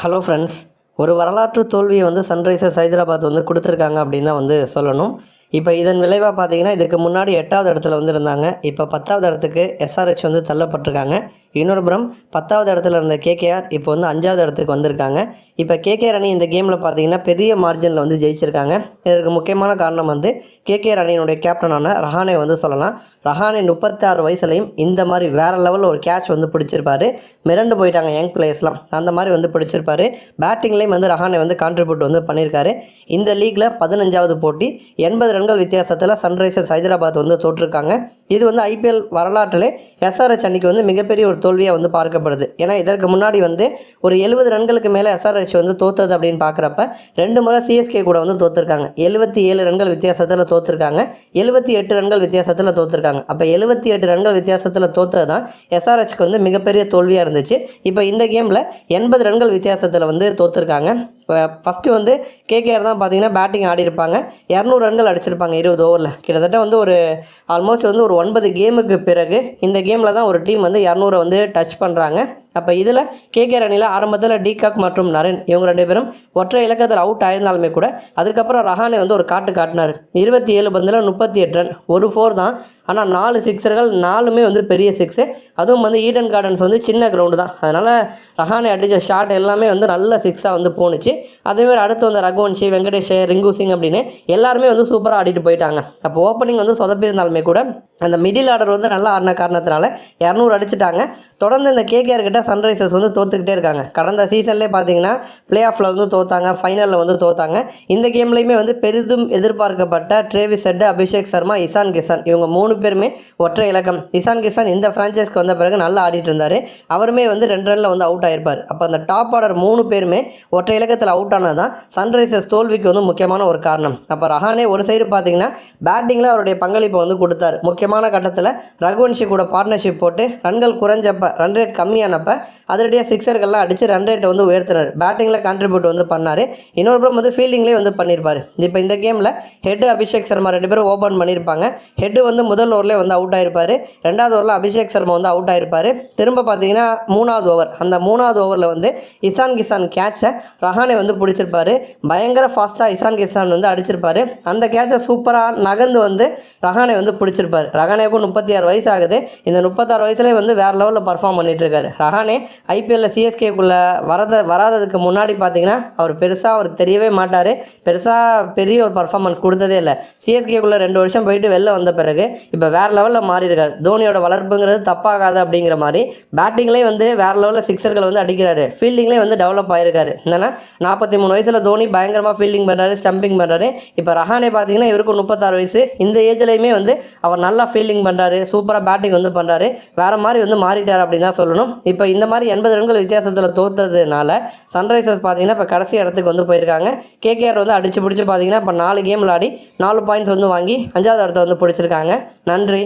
Hello friends ஒரு வரலாற்று தோல்வியை வந்து சன்ரைசர்ஸ் ஹைதராபாத் வந்து கொடுத்துருக்காங்க அப்படின்னு தான் வந்து சொல்லணும். இப்போ இதன் விளைவாக பார்த்தீங்கன்னா இதுக்கு முன்னாடி எட்டாவது இடத்துல வந்து இருந்தாங்க இப்போ பத்தாவது இடத்துக்கு எஸ்ஆர்ஹெச் வந்து தள்ளப்பட்டிருக்காங்க. இன்னொரு புறம் பத்தாவது இடத்துல இருந்த கேகேஆர் இப்போ வந்து அஞ்சாவது இடத்துக்கு வந்திருக்காங்க. இப்போ கேகேஆர் அணி இந்த கேமில் பார்த்தீங்கன்னா பெரிய மார்ஜினில் வந்து ஜெயிச்சிருக்காங்க. இதற்கு முக்கியமான காரணம் வந்து கேகேஆர் அணியினுடைய கேப்டனான ரஹானே வந்து சொல்லலாம். ரஹானே முப்பத்தாறு வயசுலையும் இந்த மாதிரி வேறு லெவலில் ஒரு கேட்ச் வந்து பிடிச்சிருப்பாரு. மிரண்டு போயிட்டாங்க யங் பிளேயர்ஸ்லாம் அந்த மாதிரி வந்து பிடிச்சிருப்பாரு. பேட்டிங்லேயும் வந்து ரஹானே வந்து கான்ட்ரிபியூட் வந்து பண்ணியிருக்காரு இந்த லீக்கில் பதினஞ்சாவது போட்டி எண்பது ரன்கள் வித்தியாசத்தில் சன்ரைசர்ஸ் ஹைதராபாத் வந்து தோற்றிருக்காங்க. இது வந்து ஐபிஎல் வரலாற்றிலே எஸ்ஆர்எச் அன்னைக்கு வந்து மிகப்பெரிய ஒரு தோல்வியாக வந்து பார்க்கப்படுது. ஏன்னா இதற்கு முன்னாடி வந்து ஒரு எழுபது ரன்களுக்கு மேலே எஸ்ஆர்எச் வந்து தோத்தது அப்படின்னு பார்க்குறப்ப ரெண்டு முறை சிஎஸ்கே கூட வந்து தோத்துருக்காங்க. எழுபத்தி ஏழு ரன்கள் வித்தியாசத்தில் தோற்றுருக்காங்க எழுபத்தி எட்டு ரன்கள் வித்தியாசத்தில் தோற்றுருக்காங்க அப்போ எழுபத்தி எட்டு ரன்கள் வித்தியாசத்தில் தோற்றது தான் எஸ்ஆர்ஹெச்க்கு வந்து மிகப்பெரிய தோல்வியாக இருந்துச்சு. இப்போ இந்த கேமில் எண்பது ரன்கள் வித்தியாசத்தில் வந்து தோத்துருக்காங்க. ஃபஸ்ட்டு வந்து கேகேஆர் தான் பார்த்தீங்கன்னா பேட்டிங் ஆடி இருப்பாங்க இரநூறு ரன்கள் அடிச்சிருப்பாங்க. இருபது ஓவரில் கிட்டத்தட்ட வந்து ஒரு ஆல்மோஸ்ட் வந்து ஒரு ஒன்பது கேமுக்கு பிறகு இந்த கேமில் தான் ஒரு டீம் வந்து இரநூறை வந்து டச் பண்ணுறாங்க அப்போ இதில் கேகேஆர் அணியில் ஆரம்பத்தில் டிகாக் மற்றும் நரேன் இவங்க ரெண்டு பேரும் ஒற்றை இலக்கத்தில் அவுட் ஆயிருந்தாலுமே கூட அதுக்கப்புறம் ரஹானே வந்து ஒரு காட்டு காட்டினார். இருபத்தி ஏழு பந்தில் முப்பத்தி எட்டு ரன் ஒரு ஃபோர் தான். ஆனால் நாலு சிக்ஸர்கள் நாலுமே வந்து பெரிய சிக்ஸு அதுவும் வந்து ஈடன் கார்டன்ஸ் வந்து சின்ன கிரவுண்டு தான். அதனால் ரஹானே அடித்த ஷாட் எல்லாமே வந்து நல்ல சிக்ஸாக வந்து போணுச்சு. அதேமாதிரி அடுத்து வந்த ரகுவன்ஷி வெங்கடேஷ் ரிங்கு சிங் அப்படின்னு எல்லாருமே வந்து சூப்பராக ஆடிட்டு போயிட்டாங்க. அப்போ ஓப்பனிங் வந்து சொதப்பியிருந்தாலுமே கூட அந்த மிடில் ஆர்டர் வந்து நல்லா ஆடின காரணத்தினால இரநூறு அடிச்சிட்டாங்க. தொடர்ந்து இந்த கேகேஆர் கிட்ட சன்ரைசர்ஸ் வந்து தோற்றுக்கிட்டே இருக்காங்க. கடந்த சீசன்லேயே பார்த்தீங்கன்னா பிளே ஆஃபில் வந்து தோத்தாங்க ஃபைனலில் வந்து தோத்தாங்க. இந்த கேம்லேயுமே வந்து பெரிதும் எதிர்பார்க்கப்பட்ட ட்ரேவிஸ் ஹெட் அபிஷேக் சர்மா இசான் கிசான் இவங்க மூணு பேருமே ஒற்றை இலக்கம். இசான் கிசான் இந்த ஃப்ரான்ச்சைஸ்க்கு வந்த பிறகு நல்லா ஆடிட்டு இருந்தார். அவருமே வந்து ரெண்டு ரனில் வந்து அவுட் ஆயிருப்பார். அப்போ அந்த டாப் ஆர்டர் மூணு பேருமே ஒற்றை இலக்கத்தில் அவுட் ஆனது தான் சன்ரைசர்ஸ் தோல்விக்கு வந்து முக்கியமான ஒரு காரணம். அப்போ ரஹானே ஒரு சைடு பார்த்தீங்கன்னா பேட்டிங்கில் அவருடைய பங்களிப்பை வந்து கொடுத்தாரு. முக்கியமான கட்டத்தில் ரகுவன்ஷி கூட பார்ட்னர்ஷிப் போட்டு ரன்கள் குறைஞ்சப்ப ரன் ரேட் கம்மியானப்ப அதிரடியாக சிக்ஸர்கள்லாம் அடித்து ரன் ரேட்டை வந்து உயர்த்தினார். பேட்டிங்கில் கான்ட்ரிபியூட் வந்து பண்ணார். இன்னொரு புறம் வந்து ஃபீல்டிங்லேயே வந்து பண்ணியிருப்பார் இப்போ இந்த கேமில் ஹெட் அபிஷேக் சர்மா ரெண்டு பேரும் ஓப்பன் பண்ணியிருப்பாங்க ஹெட் வந்து முதல் ஓவரில் வந்து அவுட் ஆயிருப்பார். ரெண்டாவது ஓவரில் அபிஷேக் சர்மா வந்து அவுட் ஆயிருப்பார். திரும்ப பார்த்தீங்கன்னா மூணாவது ஓவர் அந்த மூணாவது ஓவரில் வந்து இசான் கிசான் கேட்சை ரஹானே வந்து பிடிச்சிருப்பாரு. பயங்கர ஃபாஸ்ட்டாக இசான் கிசான் வந்து அடிச்சிருப்பாரு. அந்த கேட்சை சூப்பராக நகர்ந்து வந்து ரஹானே வந்து பிடிச்சிருப்பாரு. ரஹானேக்கும் முப்பத்தி ஆறு வயசு ஆகுது. இந்த முப்பத்தாறு வயசுலேயே வந்து வேறு லெவலில் பர்ஃபார்ம் பண்ணிட்டு ரஹானே நானே ஐபிஎல்லில் சிஎஸ்கேக்குள்ளே வரத வராததுக்கு முன்னாடி பார்த்தீங்கன்னா அவர் பெருசாக அவர் தெரியவே மாட்டார். பெருசாக பெரிய ஒரு பர்ஃபார்மன்ஸ் கொடுத்ததே இல்லை. சிஎஸ்கேக்குள்ளே ரெண்டு வருஷம் போயிட்டு வெளில வந்த பிறகு இப்போ வேறு லெவலில் மாறியிருக்கார் தோனியோட வளர்ப்புங்கிறது தப்பாகாது அப்படிங்கிற மாதிரி பேட்டிங்லேயே வந்து வேறு லெவலில் சிக்ஸர்கள் வந்து அடிக்கிறாரு. ஃபீல்டிங்லேயே வந்து டெவலப் ஆயிருக்காரு. என்னன்னா நாற்பத்தி மூணு வயசில் தோனி பயங்கரமாக ஃபீல்டிங் பண்ணுறாரு ஸ்டம்பிங் பண்ணுறாரு இப்போ ரஹானே பார்த்தீங்கன்னா இவருக்கு முப்பத்தாறு வயசு. இந்த ஏஜ்லேயுமே வந்து அவர் நல்லா ஃபீல்டிங் பண்ணுறாரு சூப்பராக பேட்டிங் வந்து பண்ணுறாரு வேறு மாதிரி வந்து மாறிட்டார் அப்படின்னு தான் சொல்லணும். இப்போ இந்த மாதிரி எண்பது ரன்கள் வித்தியாசத்தில் தோத்ததுனால சன்ரைசர்ஸ் பார்த்தீங்கன்னா இப்போ கடைசி இடத்துக்கு வந்து போயிருக்காங்க. கேகேஆர் வந்து அடிச்சு பிடிச்சி பார்த்தீங்கன்னா இப்போ நாலு கேம் விளாடி நாலு பாயிண்ட்ஸ் வந்து வாங்கி அஞ்சாவது இடத்த வந்து பிடிச்சிருக்காங்க. நன்றி.